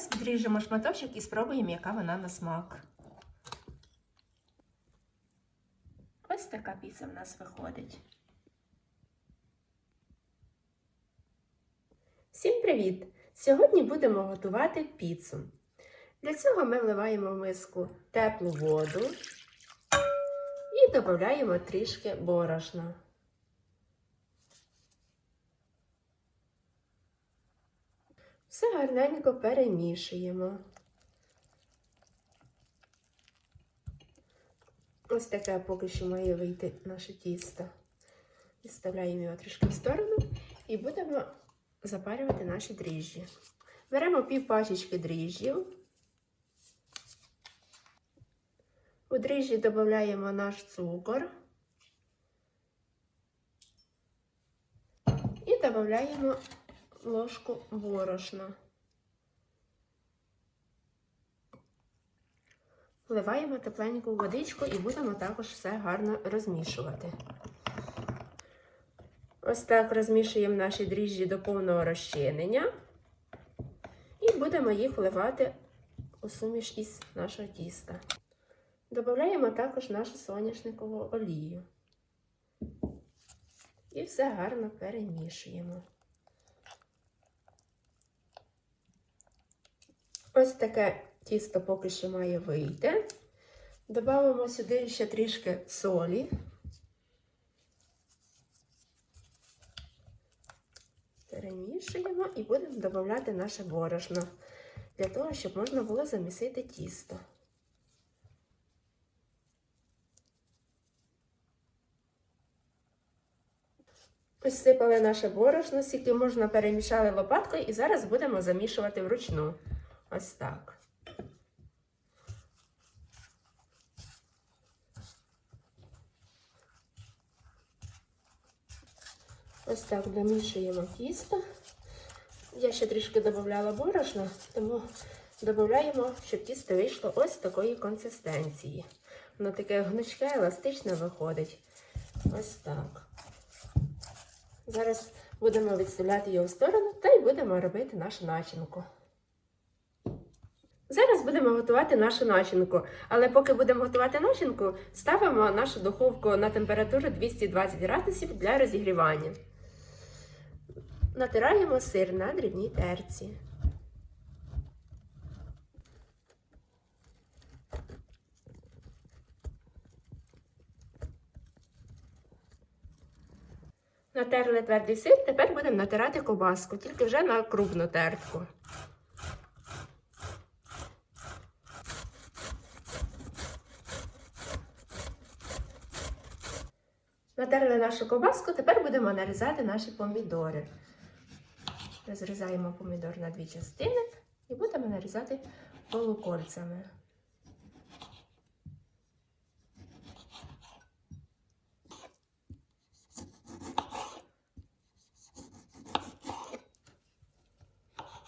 Зараз відріжемо шматочок і спробуємо, яка вона на смак. Ось така піца в нас виходить. Всім привіт! Сьогодні будемо готувати піцу. Для цього ми вливаємо в миску теплу воду і додаємо трішки борошна. Все гарненько перемішуємо. Ось таке поки що має вийти наше тісто. Відставляємо його трішки в сторону і будемо запарювати наші дріжджі. Беремо пів пачечки дріжджів. У дріжджі додаємо наш цукор і додаємо ложку борошна. Вливаємо тепленьку водичку і будемо також все гарно розмішувати. Ось так розмішуємо наші дріжджі до повного розчинення і будемо їх вливати у суміш із нашого тіста. Додаємо також нашу соняшникову олію. І все гарно перемішуємо. Ось таке тісто поки що має вийти. Добавимо сюди ще трішки солі. Перемішуємо і будемо додати наше борошно для того, щоб можна було замісити тісто. Ось сипали наше борошно, скільки можна перемішали лопаткою, і зараз будемо замішувати вручну. Ось так. Ось так домішуємо тісто. Я ще трішки додавала борошна, тому додаємо, щоб тісто вийшло ось такої консистенції. Воно таке гнучке, еластичне виходить. Ось так. Зараз будемо відставляти його в сторону та й будемо робити нашу начинку. Зараз будемо готувати нашу начинку, але поки будемо готувати начинку, ставимо нашу духовку на температуру 220 градусів для розігрівання. Натираємо сир на дрібній терці. Натерли твердий сир, тепер будемо натирати ковбаску, тільки вже на крупну тертку. Натерли нашу ковбаску, тепер будемо нарізати наші помідори. Розрізаємо помідор на дві частини і будемо нарізати полукольцями.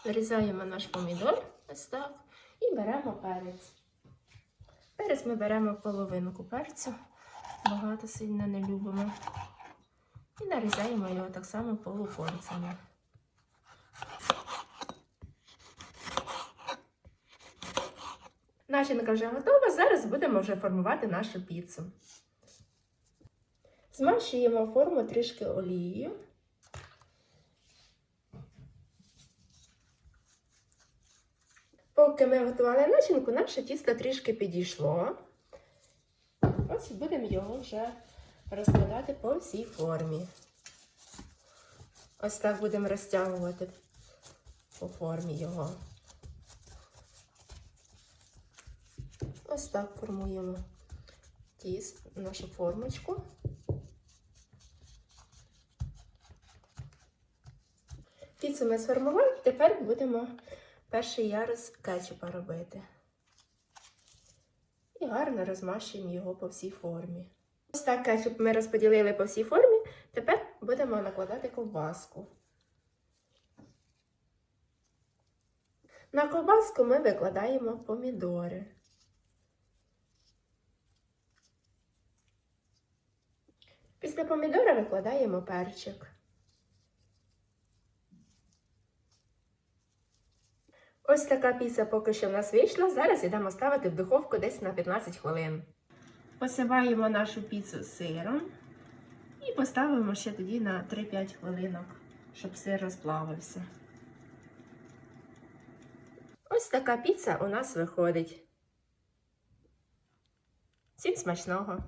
Нарізаємо наш помідор ось і беремо перець. Перець ми беремо половинку перцю, багато сильно не любимо. І нарізаємо його так само полукольцями. Начинка вже готова, зараз будемо вже формувати нашу піцу. Змащуємо форму трішки олією. Поки ми готували начинку, наше тісто трішки підійшло. Ось будемо його вже розкладати по всій формі. Ось так будемо розтягувати по формі його. Ось так формуємо тіст, нашу формочку. Піцу ми сформували, тепер будемо перший ярус кетчупа робити. І гарно розмащуємо його по всій формі. Ось так кетчуп ми розподілили по всій формі, тепер будемо накладати ковбаску. На ковбаску ми викладаємо помідори. Після помідора викладаємо перчик. Ось така піца поки що в нас вийшла. Зараз йдемо ставити в духовку десь на 15 хвилин. Посипаємо нашу піцу сиром і поставимо ще тоді на 3-5 хвилинок, щоб сир розплавився. Ось така піца у нас виходить. Всім смачного!